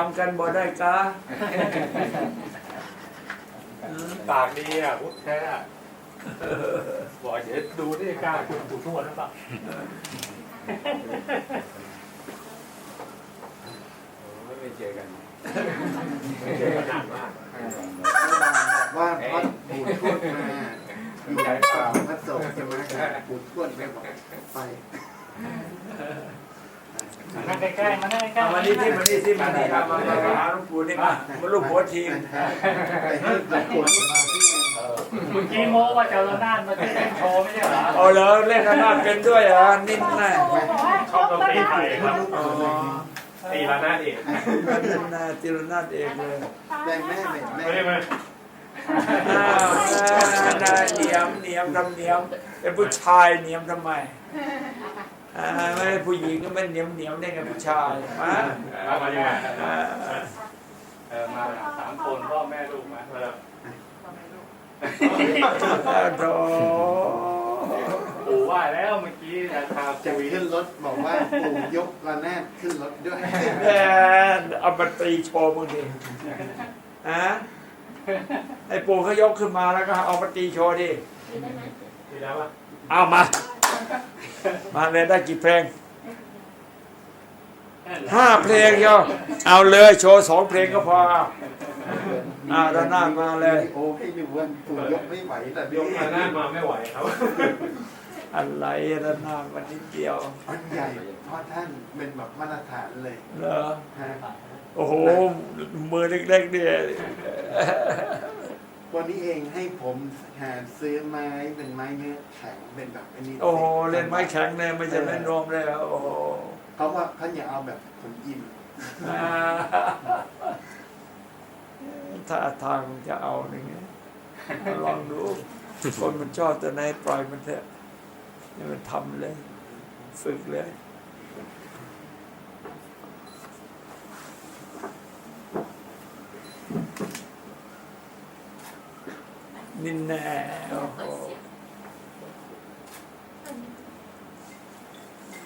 เจ้าจำกันบ่ได้กะอืมปากดีอะพุทธแท้อะบอกเดี๋ยวดูนี่กล้าคุณถูกทุกวันหรือเปล่าโอ้ยไม่เจอกันไม่เจอกันนานมากว่าพระปู่ทวดมามีหลายสาวพระสงฆ์จะมาปู่ทวดไปบอกไปมา ใกล้ๆมาใกล้เอาๆมานี่ที่มานี่ที่มานี่เอามามาหาลวงปู่นี่มามาลูกหัวทีมลวงปู่มาที่เมื่อกี้โม้ว่าจะเอาระนาดมาเต้นโชว์ไม่ใช่เหรอเอาเลยเล่นระนาดเป็นด้วยเหรอนิดหน่อยชอบดนตรีไทยครับตีละนาดเองนิดหน่อยตีระนาดเองเลยแม่แม่แม่แม่ไม่ได้มาเหนียมเหนียมทำเหนียมเป็นผู้ชายเหนียมทำไม ผู้หญิงก็ไม่เหนียมเหนียมได้ไงผู้ชายมาเอามายังไงอ่าเออมาสามคนพ่อแม่ลูกมาแล้วโดปู่ว่าแล้วเมื่อกี้ราคาจะขึ้นรถบอกว่าปู่ยกระแนดขึ้นรถด้วยแม่เอามาตีโชว์มึงดิฮะไอ้ปู่เขายกขึ้นมาแล้วก็เอามาตีโชว์ดิดีแล้วป่ะเอามา มาเลยได้กี่เพลงห้าเพลงโยเอาเลยโชว์สองเพลงก็พออ่าด้านหน้ามาเลยโอ้ให้ดูว่าปู่ยกไม่ไหวแต่ยกมาหน้ามาไม่ไหวครับ อะไรด้านหน้ามันนิดเดียวอันใหญ่เพราะท่านเป็นแบบมาตรฐานเลยเหรอฮะโอ้โหมือเล็กๆเนี่ย วันนี้เองให้ผมหาซื้อไม้เป็นไม้เนื้อแข็งเป็นแบบอันนี้โอ้โหเล่นไม้แข็งเลยไม่ใช่ไม้นวมเลยโอ้โหเขาว่าเขาอยากเอาแบบคนอินอ่าถ้าทางจะเอาอย่างเงี้ยลองดูคนมันชอบแต่ไหนปล่อยมันเถอะนี่มันทำเลย ฝึกเลย นี่แน่โอ้โห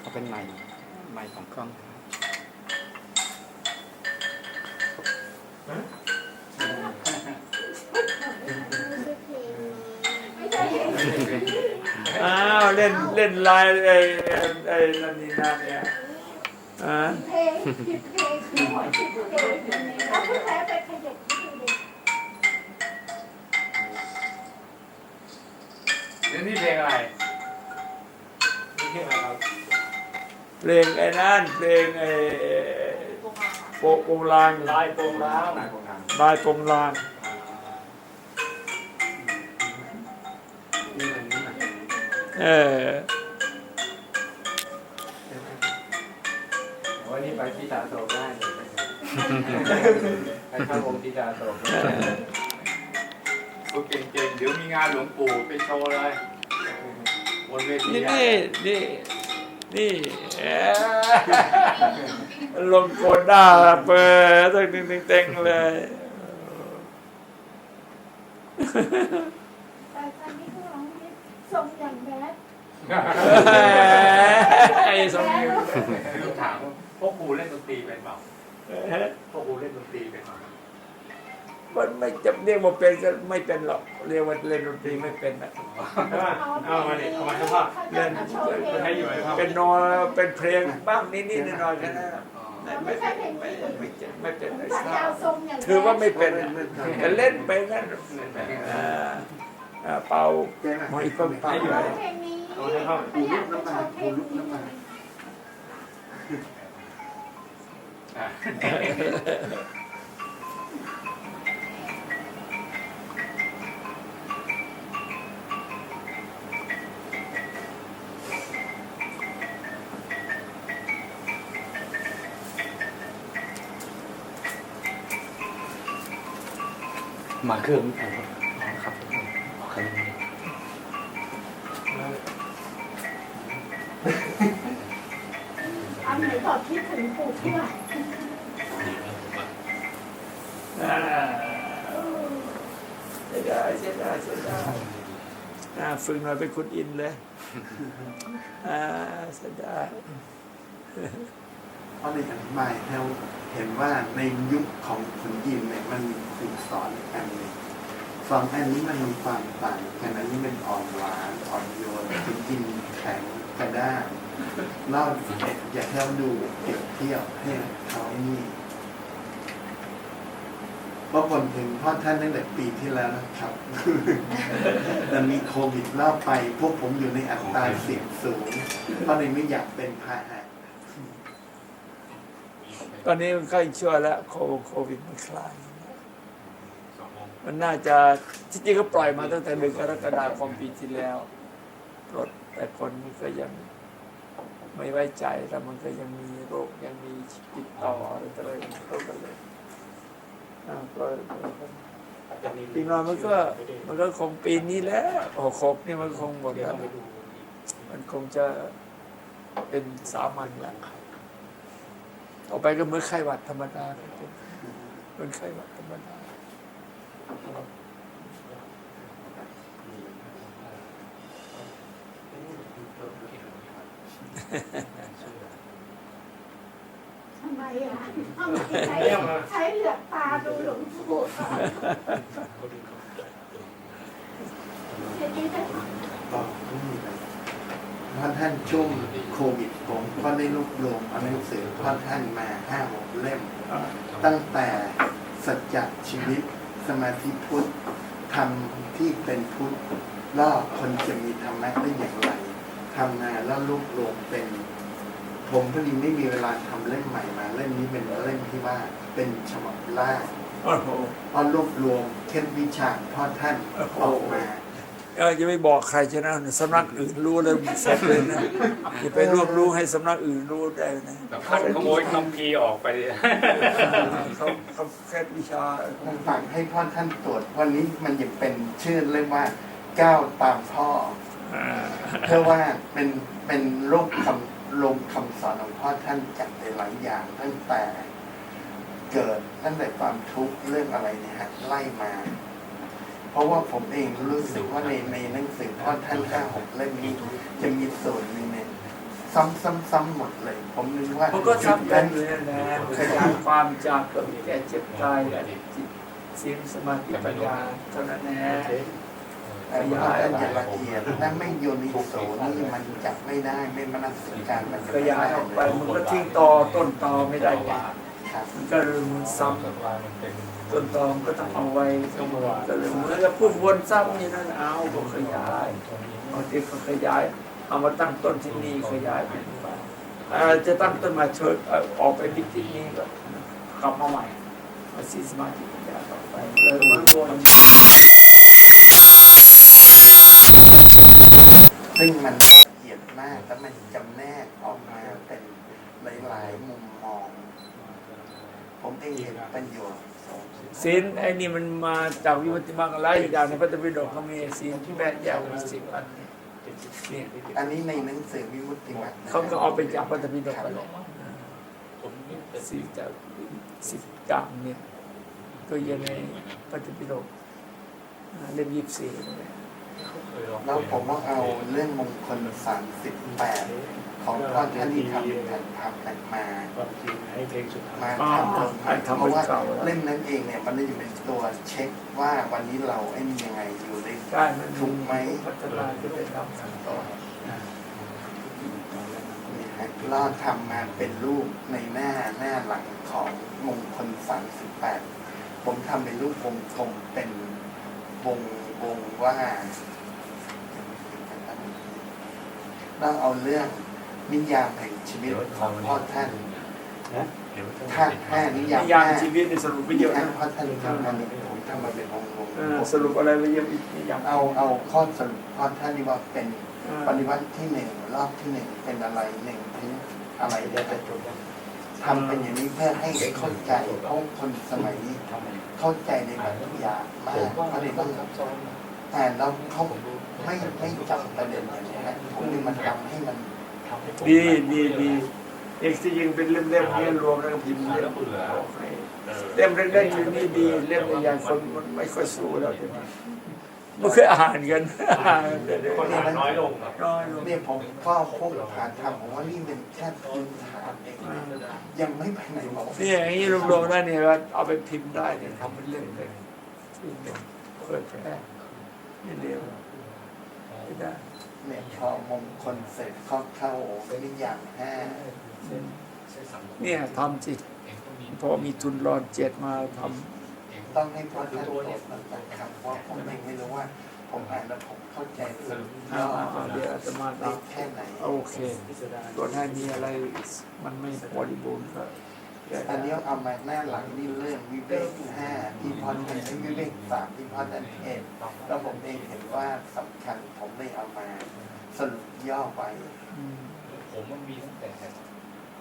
เอาเป็นใหม่ใหม่ของกล้องอ้าวเล่นเล่นลายไอ้ไอ้ไอ้นั่นนี่นั่นเนี่ยอ่า เพลงผิดเพลงคือหวยผิดเพลง เพลงไอ้นั่นเพลงไอ้โปะโปงลางลายโปงร้าวลายโปงร้าวลายโปงลางนี่มันนี่มันเออวันนี้ไปที่ตาโศกได้เลยไปเข้าวงที่ตาโศกพูดเก่งๆเดี๋ยวมีงานหลวงปู่ไปโชว์เลยบนเวทีนี่อะนี่ นี่นี่เอ้ยลงโกนด้าเปิดตึงตึงตึงตึงเลยแต่ตอนนี้ก็ร้องนี่ทรงอย่างแบดไอ้สมยิวลูกถามว่าพวกปู่เล่นดนตรีเป็นเปล่าพวกปู่เล่นดนตรีเป็นเปล่า มันไม่จะเรียกว่าเป็นก็ไม่เป็นหรอกเรียกว่าเล่นดนตรีไม่เป็นนะใช่ป่ะเอามาดิเอามาสักพักเล่นให้อยู่ไหมครับเป็นโนเป็นเพลงบ้างนิดๆหน่อยๆแค่นั้นไม่ไม่ไม่ไม่ไม่ไม่เป็นไม่ถ้าทจะราเอาบทรงอย่างแบดถือว่าไม่เป็นแต่เล่นไปนั่นอ่าอ่าเป่าแก้หอยต้มปลาร้องเพลงนี้เอาให้เข้าถ้าอยากจะโชว์เพลงนี้ มาเครื่องอ๋อครับโอเคอันไหนบอกคิดถึงปู่ทวดอ่าเสียดายเสียดายเสียดายอ่าฝึกหน่อยเป็นคุณอินเลยอ่าเสียดายเพราะในอธิบายแถว เห็นว่าในยุคของคุณยิมเนี่ยมันมีครูสอนอันหนึ่งสองอันนี้มันมีความต่างกันอันนี้เป็นอ่อนหวานอ่อนโยนคุณยิมแข็งกระด้างเล่าอยากให้เราดูเปรียบเทียบให้เขานี่เพราะผมถึงพ่อท่านตั้งแต่ปีที่แล้วนะครับ แต่มีโควิดรอบไป พวกผมอยู่ในอัตราเสี่ยงสูงเพราะเลยไม่อยากเป็นพาหะ ตอนนี้มันใกล้ชั่วแล้วโคโควิดมันคลาย มันน่าจะที่จริงก็ปล่อยมาตั้งแต่เดือนกรกฎาคมปีที่แล้วปลดแต่คนมันก็ยังไม่ไว้ใจแล้วมันก็ยังมีโรคยังมีติดต่ออะไรต่ออะไรก็กันเลยอ่าก็ปีนอนมันก็มันก็คงปีนี้แล้วโอ้ครบนี่มันคงหมดแล้วมันคงจะเป็นสามัญแล้ว ต่อไปก็เหมือนไข้หวัดธรรมดาเหมือนไข้หวัดธรรมดาทำไมอะทำไมใช้ใช้เหลือกตาดูหลวงปู่ก่อนจะดีจะก็ไม่มีอะไรเพราะท่านช่วงโควิด ก็ได้รวบรวมเอาหนังสือพ่อท่านมาห้าหกเล่ม ตั้งแต่สัจจะชีวิตสมาธิพุทธทำที่เป็นพุทธแล้วคนจะมีธรรมะได้อย่างไรทำงานแล้วรวบรวมเป็น ผมพอดีไม่มีเวลาทำเล่มใหม่มาเล่มนี้เป็นเล่มที่ว่าเป็นฉบับแรกโอ้โหเพราะรวบรวมเคล็ดวิชาของพ่อท่านออกมา เออจะไม่บอกใครใช่ไหมสำนักอื่นรู้เลยเสร็จเลยนะอย่าไปรวบรู้ให้สำนักอื่นรู้ได้นะขันขโมยคำพีร์ออกไปเลยเขาเขาแค่วิชาผมฝากให้พ่อท่านตรวจวันนี้มันยังเป็นชื่อเรียกว่าก้าวตามพ่ออ่าเพื่อว่าเป็นเป็นรูปคำลงคำสอนของพ่อท่านจากหลายอย่างตั้งแต่เกิดตั้งแต่ความทุกข์เรื่องอะไรเนี่ยฮะไล่มา เพราะว่าผมเองรู้สึกว่าในในหนังสือพ่อท่านห้าหกเล่มนี้ จะมีส่วนหนึ่งเนี่ยซ้ำซ้ำซ้ำหมดเลย ผมนึกว่ามันก็ทำกันอยู่นั่นแหละขยายความจากเกิดแก่เจ็บตายจิตศีลสมาธิปัญญาเท่านั้นแหละแต่ว่าท่านอย่าละเอียดถ้าไม่โยนิโสนี่มันจับไม่ได้ไม่มนัสการมันจะขไม่ยายได้ออกไปเลยมันก็ทิ้งต่อต้นตอไม่ได้ไงครับมันก็เลยมันซ้ำ ต้นตอมก็ต้องเอาไว้ก็เลยเหมือนกับพูดวนซ้ำนี่นั่นเอาก็ขยายบางทีก็ขยาย เอามาตั้งต้นที่นี่ขยายไปจะตั้งต้นมาเชิญออกไปพิจิตนี้ก็กลับมาใหม่มาสีสมาธิปัญญาต่อไปเลยมันวนซึ่งมันละเอียดมากแล้วมันจำแนกออกมาเป็นหลายๆมุม ผมเองเห็นประโยชน์ศีลไอ้นี่มันมาจากวิวัติมังอะไรอย่างในพระธรรมปิฎกเขามีศีลที่แปดอย่างสิบอันเนี่ยอันนี้ในหนังสือวิมุตติมัตเขาก็เอาไปจากพระธรรมปิฎกไปเลยสิบจากสิบอย่างเนี่ยก็อยู่ในพระธรรมปิฎกอ่าเล่มยี่สิบสี่นั่นแหละแล้วผมว่าเอาเรื่องมงคลสามสิบแปด ของพ่อท่านที่ทำแผ่นพับแผ่นมาความจริงให้เพลงสุดท้ายมาทำลงอ่าทำเพราะว่าเก่าเล่มนั้นเองเนี่ยมันจะเป็นตัวเช็คว่าวันนี้เราไอ้นี่ยังไงอยู่ในถูกไหมพัฒนาขึ้นไปสันตอนนี่ฮะเราทำมาเป็นรูปในหน้าหน้าหลังของมงคลสามสิบแปดผมทำเป็นรูปวงกลมเป็นวงวงว่าเราเอาเรื่อง นิยามแห่งชีวิตของพ่อท่านท่านห้านิยามนิยามห้าชีวิตในสรุปไปเยอะท่านนะพ่อท่านทำมาเนี่ยผมทำมาเป็นวงวงเออสรุปอะไรไปเยอะอีกนิยามเอาเอาข้อสรุปพ่อท่านนี่ว่าเป็นเออปฏิวัติที่หนึ่งรอบที่หนึ่งเป็นอะไรหนึ่งถึงอะไรได้จะจบทำเป็นอย่างนี้เพื่อให้เข้าใจเพราะคนสมัยนี้เข้าใจในบางอย่างมากเขาเลยต้องแต่เราเขาไม่ไม่จับประเด็นอย่างนี้นะผมเลยมันทำให้มัน ดีดีดีเอกที่ยิงเป็นเล่มๆเนี่ยรวมแล้วก็พิมพ์เล่มบอกให้เล่มเล็กๆอยู่นี่ดีเล่มใหญ่ๆคนมันไม่ค่อยสู้แล้วทีนี้ไม่เคยอ่านกันอ่านกันเดี๋ยวคนอ่านน้อยลงครับน้อยลงเนี่ยผมก็พวกฐานทำผมว่านี่เป็นแค่พื้นฐานเองอ่านะยังไม่ไปไหนหมอนี่อย่างนี้รวมๆได้เนี่ยว่าเอาไปพิมพ์ได้เนี่ยทำเป็นเรื่องเลยพิมพ์เลยเปิดแพร่นี่เดียว ไม่ได้เนี่ยพอมงคลเสร็จเข้าเข้าเป็นอย่างห้าเนี่ยทำสิตพอมีทุนรอนเจ็ดมาทำต้องให้พ่อท่านตอบมันนะครับเพราะผมเองไม่รู้ว่า ผมอ่านแล้วผมเข้าใจสรุปำย่ออ่าๆเดี๋ยวอาตมาได้แค่ไหนโอเคตรวจให้มีอะไรมันไม่บริบูรณ์ก็ แก้อันนี้เอามาหน้าหลังนี่เรื่องวิเวกห้าที่พอท่านให้วิเวกสามที่พอท่านเทศน์แล้วผมเองเห็นว่าสำคัญผมเลยเอามาสรุปย่อไว้อืมผมมันมีตั้งแต่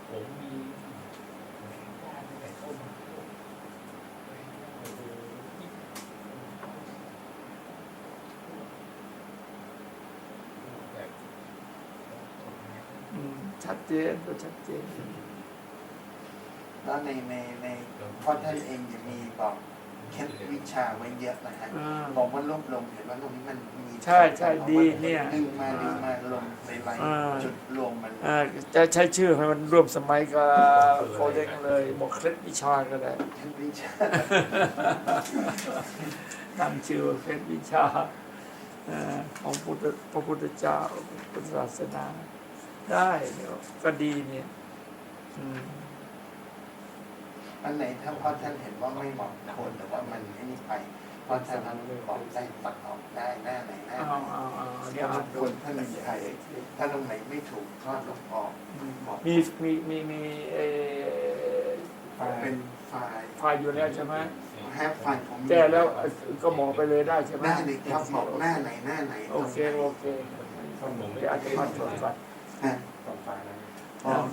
ผมมีตั้งแต่ต้นชัดเจนก็ชัดเจน แล้วในในในพ่อท่านเองจะมีบอกเคล็ดวิชาไว้เยอะนะฮะอ่า บอกว่ารวบรวมเห็นว่าตรงนี้มันมีใช่ใช่ดีเนี่ยดึงมาดึงมาลงในรายอ่า จุดรวมมันอ่าจะใช้ชื่อให้มันร่วมสมัยกับโคเด็กเลย บอกเคล็ดวิชาก็ได้เคล็ดวิชาตั้งชื่อว่าเคล็ดวิชาเอ่อของพุทธพระพุทธเจ้าพุทธศาสนา ได้เดี๋ยวก็ดีเนี่ย อืม อันไหนถ้าพ่อท่านเห็นว่าไม่เหมาะควรหรือว่ามันไอ้นี่ไปพ่อท่านบอกได้ตัดออกได้หน้าไหนหน้าเอาเอาเอาเดี๋ยวถ้าอ่านดูคนท่านมีใครถ้าตรงไหนไม่ถูกทอดลบออกบอกมีมีมีมีเออเป็นไฟล์ไฟล์อยู่แล้วใช่ไหมแฮปไฟล์ผมมีแก้แล้วเอ่อก็หมอไปเลยได้ใช่ไหมได้เลยครับบอกหน้าไหนหน้าไหนโอเคโอเคเดี๋ยวอาจจะมาตรวจก่อนฮะอ๋อ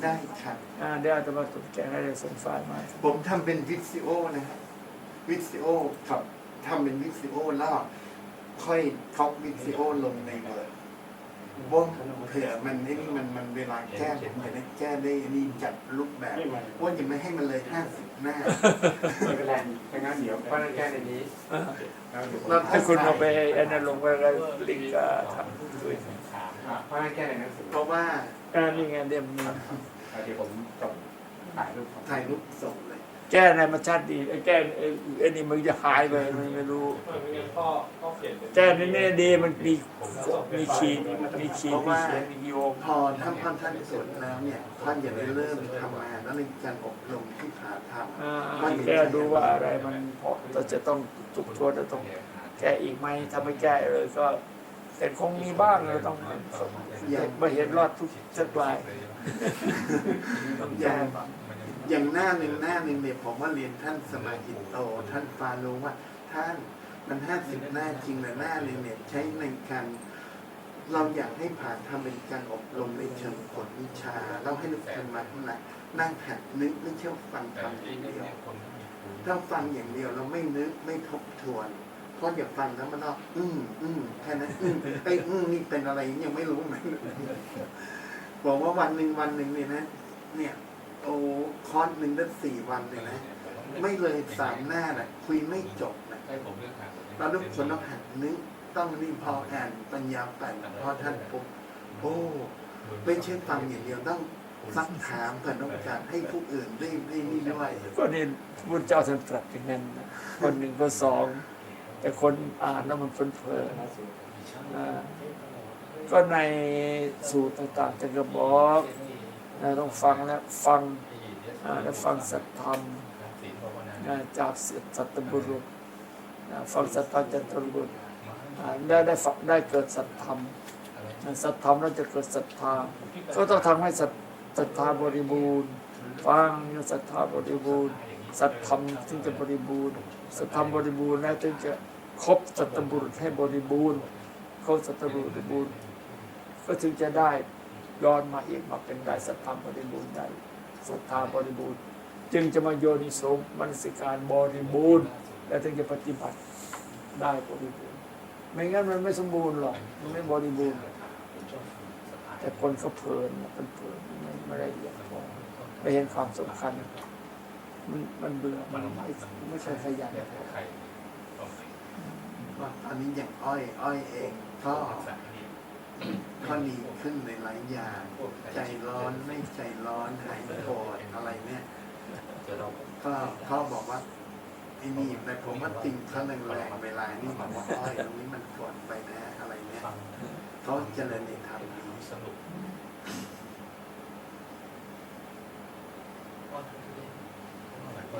ได้ครับ อ่าเดี๋ยวอาจจะมาตรวจแกให้ได้ส่งไฟล์มา ผมทำเป็นวิดีโอนะฮะวิดีโอครับทำเป็นวิดีโอแล้วค่อยท็อปวิดีโอลงในเวิร์ดว่าเผื่อมันไอ้นี่มันมันเวลาแก้ผมจะได้แก้ได้นี่จัดรูปแบบว่าจะไม่ให้มันเลยห้าสิบหน้า ไม่เป็นไรถ้างั้นเดี๋ยวป้าแก้ในนี้อ่าแล้วให้คุณเอาไปไอ้นั่นลงไปแล้วลิงก์ก็ทำด้วย ป้าแก้ในหนังสือเพราะว่าอ่านี่ไงเดี๋ยวมีเดี๋ยวผมส่งถ่ายรูปของถ่ายรูปส่งเลย แก้ในมันชัดดีไอ้แก้ไอ้ไอ้นี่มันจะหายไปมันไม่รู้พ่อพ่อเปลี่ยนแก้ในนี่ดีมันมีมีขีดมีขีดมีเขียนมีโยงพอท่านท่านท่านสวดแล้วเนี่ยท่านอย่าได้เริ่มทำงานแล้วในการอบรมที่ผาทำอ่าแก้ดูว่าอะไรมันพอเราจะต้องทุกทวนจะต้องแก้อีกไหมถ้าไม่แก้เลยก็ แต่คงมีบ้างเราต้องไม่เห็นรอดทุกสักรายต้องแก้บ้างอย่างหน้าหนึ่งหน้าหนึ่งเนี่ยผมว่าเรียนท่านสมาหิตโต ท่านฟาโลว่าท่านมันห้าสิบหน้าจริงแต่หน้าหนึ่งเนี่ยใช้ในการเราอยากให้ผ่านทำเป็นการอบรมในเชิงผลวิชาเราให้นึกกันมานะนั่งหัดนึกไม่เชื่อฟังทำอย่างเดียวถ้าฟังอย่างเดียวเราไม่นึกไม่ทบทวน เพราะอย่าฟังแล้วมันก็อืมอืมแค่นั้นอืมไอ้อืมนี่เป็นอะไรยังไม่รู้ไหมบอกว่าวันหนึ่งวันหนึ่งเนี่ยนะ เนี่ย โอ้คอร์สหนึ่งได้สี่วันเลยนะไม่เลยสามหน้าน่ะ คุยไม่จบนะให้ผมเลือกหาเราทุกคนต้องหัดนึกต้องนี่พออ่านปัญญาแปดพอท่านปุ๊บโอ้ไม่ใช่ฟังอย่างเดียวต้องซักถามเพื่อนต้องการให้ผู้อื่นได้ได้นี่ด้วยก็นี่พุทธเจ้าท่านตรัสอย่างนั้นนะคนหนึ่งก็สอง แต่คนอ่านแล้วมันเพลินๆก็ในสูตรต่างๆจะก็บอกนะต้องฟังแล้วฟังแล้วฟังสัตธรรมนะจากสัตบุรุษนะฟังสัตธรรมจากตบุรุษได้ได้ฟังได้เกิดสัตธรรมสัตธรรมแล้วจะเกิดศรัทธาก็ต้องทำให้ศรัทศรัทธาบริบูรณ์ฟังศรัทธาบริบูรณ์สัตธรรมถึงจะบริบูรณ์ สัตธรรมบริบูรณ์แล้วถึงจะครบสัตบุรุษให้บริบูรณ์ครบสัตบุรุษบริบูรณ์ก็ถึงจะได้ย้อนมาอีกมาเป็นได้สัตธรรมบริบูรณ์ได้ศรัทธาบริบูรณ์ จึงจะมาโยนิสมนสิการบริบูรณ์ แล้วถึงจะปฏิบัติได้บริบูรณ์ไม่งั้นมันไม่สมบูรณ์หรอกมันไม่บริบูรณ์แต่คนเขาเพลินมันเพลินไม่ได้เอียดพอไม่เห็นความสำคัญ มันมันเบื่อมันไม่ใช่ขยันใครตอนนี้อย่างอ้อย อ้อยเองก็ก็ดีขึ้นในหลายอย่าง ใจร้อนไม่ใจร้อนหายโกรธอะไรเนี่ยก็เขาบอกว่าไอ้นี่ในผมว่าติงเขาแรงแรงเวลานี่บอกว่าอ้อยตรงนี้มันกดไปนะอะไรเนี่ยเขาเจริญในธรรมดี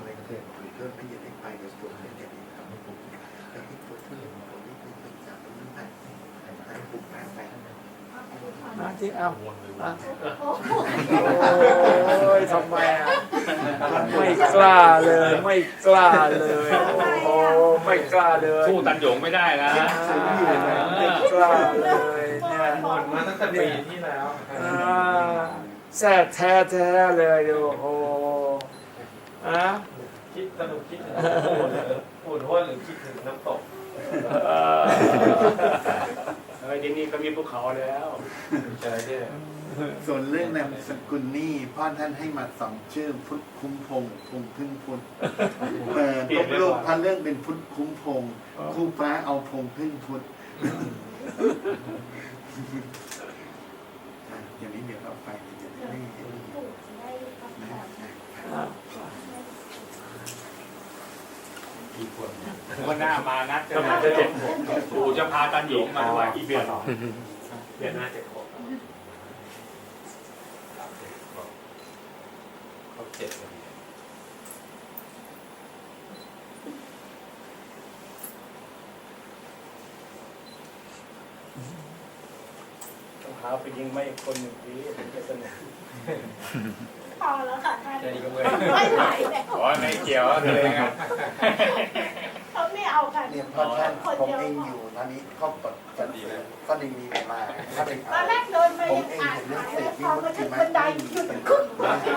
สนุกคนในประเทศคุยเพื่อนไม่อยากให้ไปในส่วนนี้อย่างนี้ครับแต่ที่ตัวช่วยผมนี่คือเป็นจากตรงนี้ไปให้ปลูกแม่ไปนะที่เอาวนเลยอะโอ้โหโอ้ยทำไมอะไม่กล้าเลย ไม่กล้าเลยโอ้โหไม่กล้าเลยสู้ตันหยงไม่ได้นะอ่าไม่กล้าเลยเนี่ยหมดมาตั้งแต่ปีที่แล้วอ่าแซ่แท้แท้ๆเลยดูโอ้โหอะ คิดสนุกคิดถึงปูนหรือปูนห้วนหรือคิดถึงน้ำตกเอ่อเฮ้ยที่นี่ก็มีภูเขาแล้วใช่เนี่ส่วนเรื่องนามสกุลนี่พ่อท่านให้มาสองชื่อพุทธคุ้มพงศ์พงพึ่งพุทธเออตกลูกพันเรื่องเป็นพุทธคุ้มพงศ์ครูฟ้าเอาพงพึ่งพุทธอะอย่างนี้เดี๋ยวเราไปเดี๋ยวไม่เห็น ปู่จะได้พักผ่อน อะ กี่ คนวันหน้ามานัดกันจะเจ็ดขวบปู่จะพาตันหยงมาด้วยอีกเดือนเดือนหน้าเจ็ดขวบเขาเจ็บเลยต้องหาไปยิงไม่คนหนึ่งทีถึงจะสนุกพอแล้วค่ะท่านแค่นี้ก็เมื่อยไม่ไหว แล้วโอ้ยไม่เกี่ยวเลยครับ เขาไม่เอากัน เนี่ยพ่อท่านผมเองอยู่ตอนนี้ก็กดกดก็ได้มีเวลาถ้าเป็นตอนแรกเดินไปยังอ่านหายแล้วพอมาถึงบันไดหยุดขึ้นไ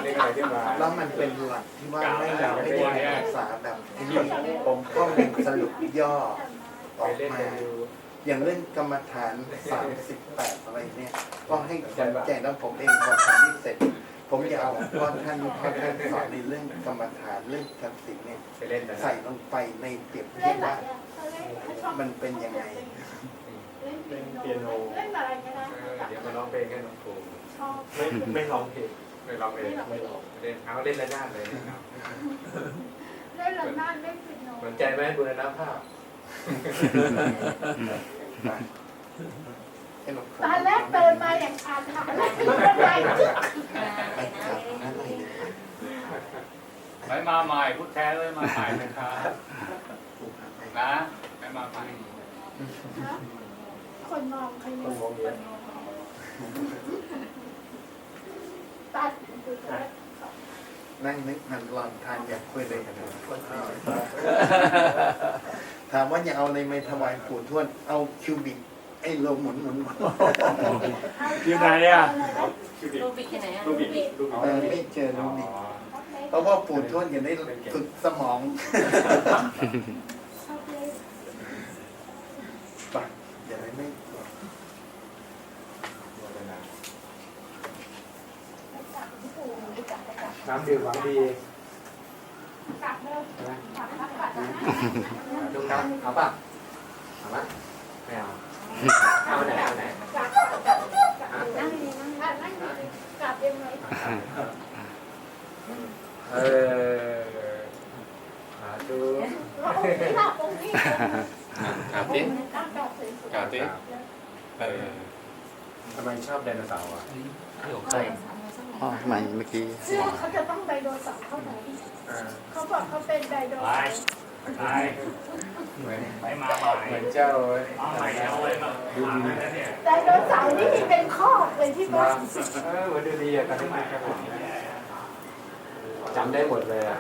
ด้ไงที่มาแล้วมันเป็นหลักที่ว่าไม่อยากไม่ได้ศึกษาแบบนี้ผมก็เป็นสรุปย่ออไปอกเล่นมากันดูอย่างเรื่องกรรมฐาน 38 อะไรเนี่ย ก็ให้คนแก่แล้วผมเองพอทำนี่เสร็จ ผมอยากเอาพ่อท่านพ่อท่านสอนในเรื่องกรรมฐานเรื่องคำสิงเนี่ยไปเล่นกันใส่ลงไปในเปรียบเทีเล่ยนบอะไรว่าอะเขาเล่นเขาชอบมันเป็นยังไงเล่นเปียโนเล่นอะไรก็ได้เดี๋ยวมาร้องเพลงให้น้องครูชอบไม่ไม่ร้องเพลงไม่ร้องเพลงไม่ร้องเล่นเอาเล่นระนาดเลยเนาะเล่นระนาดเล่นเปียโนสนใจไหมบุรณภาพให้เรา ตอนแรกเดินมาอย่างอ่านหาแล้วขึ้นบันไดจึ๊กไปทำอะไรเนี่ยไปมาใหม่พุทธแท้เลยมาใหม่นะครับนะไปมาใหม่คนมองใครมคอนงมองเยอะตัดนั่งนึกมันลองทานอยากคุยเลยกันถามว่าอย่าเอาในไม้ถวายปู่ทวดเอาคิวบิก ไอ้โลหมุนหมุนอยู่ไหนอะรูบิกที่ไหนอะรูบิกรูบิกเออไม่เจออ๋รูอบิกเพราะว่าปู่ทวดอย่าได้ฝึกสมองปะอย่าได้ไม่น้ำดื่มหวังดีกลับเลยใช่ไหมกลับกลับนะดูครับเอาป่ะเอาป่ะไม่เอาเอาไหนเอาไหน กลับกลับกลับนั่งดีนั่งนั่งดีกลับยังไง เออหาดูกาเราองค์นี้กราบติตั้งกราบติเออทำไมชอบไดโนเสาร์อะใช่อ๋อใหม่เมื่อกี้เชื่อเขาจะต้องไดโนเสาร์เท่าไหร่อ่าเขาบอกเขาเป็นไดโนเสาร์ เหมือนไปมาใหม่เหมือนเจ้ามาใหม่เอาไว้มาดูดีนะเนี่ยไดโนเสาร์นี่มีเป็นคอกเลยที่บ้านเออเหมือนดูดีอะแต่ทำไมครับจำได้หมดเลยอะ